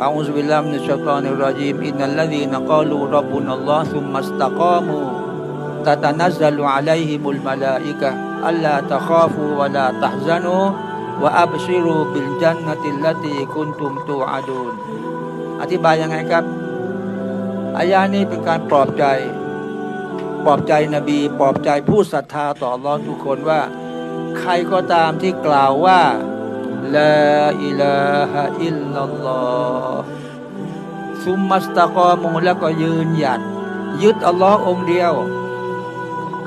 أعوذ بالله من الشيطان الرجيم إن الذين قالوا ربنا الله ثم استقاموا تتنزل عليهم الملائكة ألا تخافوا ولا تحزنوا وأبشروا بالجنة التي كنتم توعدون อธิบายยังไงครับ อายานี้เป็นการปลอบใจ ปลอบใจนบี ปลอบใจผู้ศรัทธาต่ออัลลอฮ์ทุกคนว่า ใครก็ตามที่กล่าวว่า ลาอิลาฮะอิลลัลลอฮ์ซุมมัสตะกอมูแล้วก็ยืนหยัด ยึดอัลลอฮ์องเดียว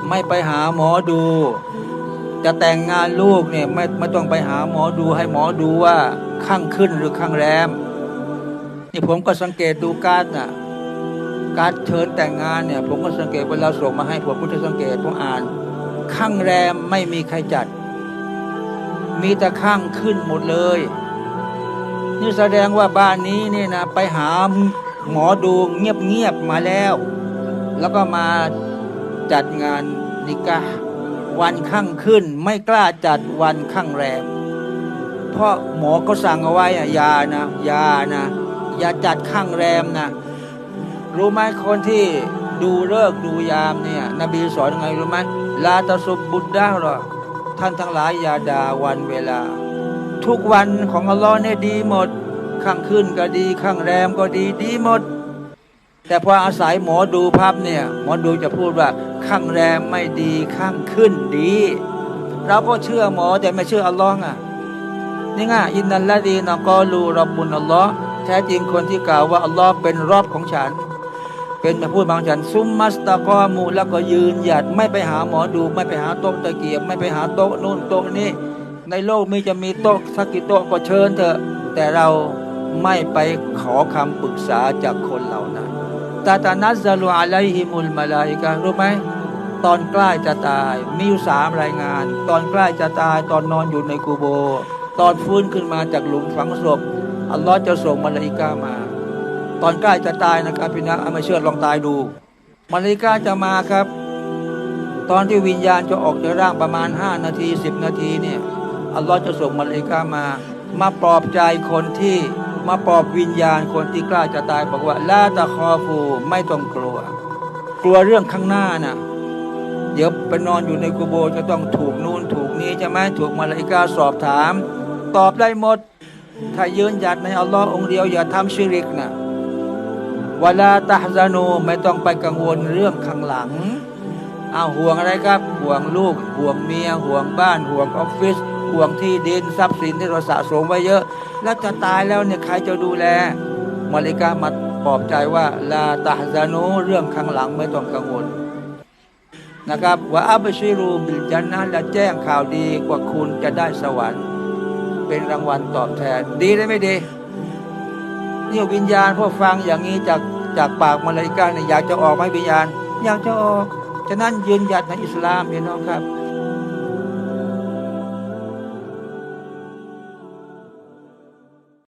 ไม่ไปหาหมอดู จะแต่งงานลูกเนี่ยไม่ไม่ต้องไปหาหมอดูให้หมอดูว่าข้างขึ้นหรือข้างแรม นี่ผมก็สังเกตดูการดน่ะการเชิญแต่งงานเนี่ย ผมก็สังเกตเวลาส่งมาให้ผมก็จะสังเกตผมอ่าน ข้างแรมไม่มีใครจัด มีแต่ข้างขึ้นหมดเลย นี่แสดงว่าบ้านนี้นี่นะไปหาหมอดูเงียบๆมาแล้ว แล้วก็มาจัดงานนิกะห์วันข้างขึ้น ไม่กล้าจัดวันข้างแรม เพราะหมอก็สั่งเอาไว้อะยานะยานะอย่าจัดข้างแรมนะรู้ไหมคนที่ดูเลิกดูยามเนี่ย นบีสอนยังไงรู้ไหมลาตะสุบบุดดาหรอ ท่านทั้งหลายอย่าด่าวันเวลา ทุกวันของอัลลอฮ์เนี่ยดีหมด ข้างขึ้นก็ดี ข้างแรมก็ดีดีหมด แต่พออาศัยหมอดูภาพเนี่ยหมอดูจะพูดว่าข้างแรมไม่ดีข้างขึ้นดี เราก็เชื่อหมอแต่ไม่เชื่ออัลลอฮ์อะนี่ไงอินนัลลาดีนกอลูรับบุญอัลลอฮ์แท้จริงคนที่กล่าวว่าอัลลอฮ์เป็นรอบของฉัน เป็นมาพูดบางฉันซุมมัสตะกอมูแล้วก็ยืนหยัดไม่ไปหาหมอดู ไม่ไปหาโต๊ะตะเกียบ ไม่ไปหาโต๊ะนู่นโต๊ะนี้ ในโลกมีจะมีโต๊ะสักกี่โต๊ะก็เชิญเถอะ แต่เราไม่ไปขอคำปรึกษาจากคนเหล่านั้นตาตานัสซาลูอะลัยฮิมุลมาลาอิกะห์รู้ไหมตอนใกล้จะตายมีอยู่สามรายงาน ตอนใกล้จะตายตอนนอนอยู่ในกูโบ ตอนฟื้นขึ้นมาจากหลุมฝังศพอัลลอฮ์จะส่งมาลาอิกามา ตอนใกล้จะตายนะครับพี่นะเอามาเชื่อลองตายดูมาลาอิกาจะมาครับ ตอนที่วิญญาณจะออกจากร่างประมาณ 5 นาที 10 นาทีเนี่ยอัลลอฮ์จะส่งมาลาอิกามา มาปลอบใจคนที่มาปลอบวิญญาณคนที่กล้าจะตายบอกว่าลาตะคอฟูไม่ต้องกลัว กลัวเรื่องข้างหน้าน่ะเดี๋ยวไปนอนอยู่ในกุโบจะต้องถูกนู่นถูกนี้ใช่ไหมถูกมาลิกาสอบถาม ตอบได้หมด ถ้ายืนหยัดในอัลลอฮ์องเดียวอย่าทำชิริกนะ วลาตาฮซานูไม่ต้องไปกังวลเรื่องข้างหลังเอาห่วงอะไรครับ ห่วงลูก ห่วงเมีย ห่วงบ้าน ห่วงออฟฟิศ ห่วงที่ดินทรัพย์สินที่เราสะสมไว้เยอะ แล้วจะตายแล้วเนี่ยใครจะดูแล มาลิกามาปลอบใจว่าลาตาฮซานูเรื่องข้างหลังไม่ต้องกังวลนะครับว่าอับชิรูบิลจันนะและแจ้งข่าวดีกว่าคุณจะได้สวรรค์ เป็นรางวัลตอบแทน ดีได้ไม่ดี เนี่ยวิญญาณพวกฟังอย่างนี้จากจากปากมาลาอิกาเนี่ยอยากจะออกไหมวิญญาณ อยากจะออก ฉะนั้นยืนหยัดในอิสลามพี่น้องครับ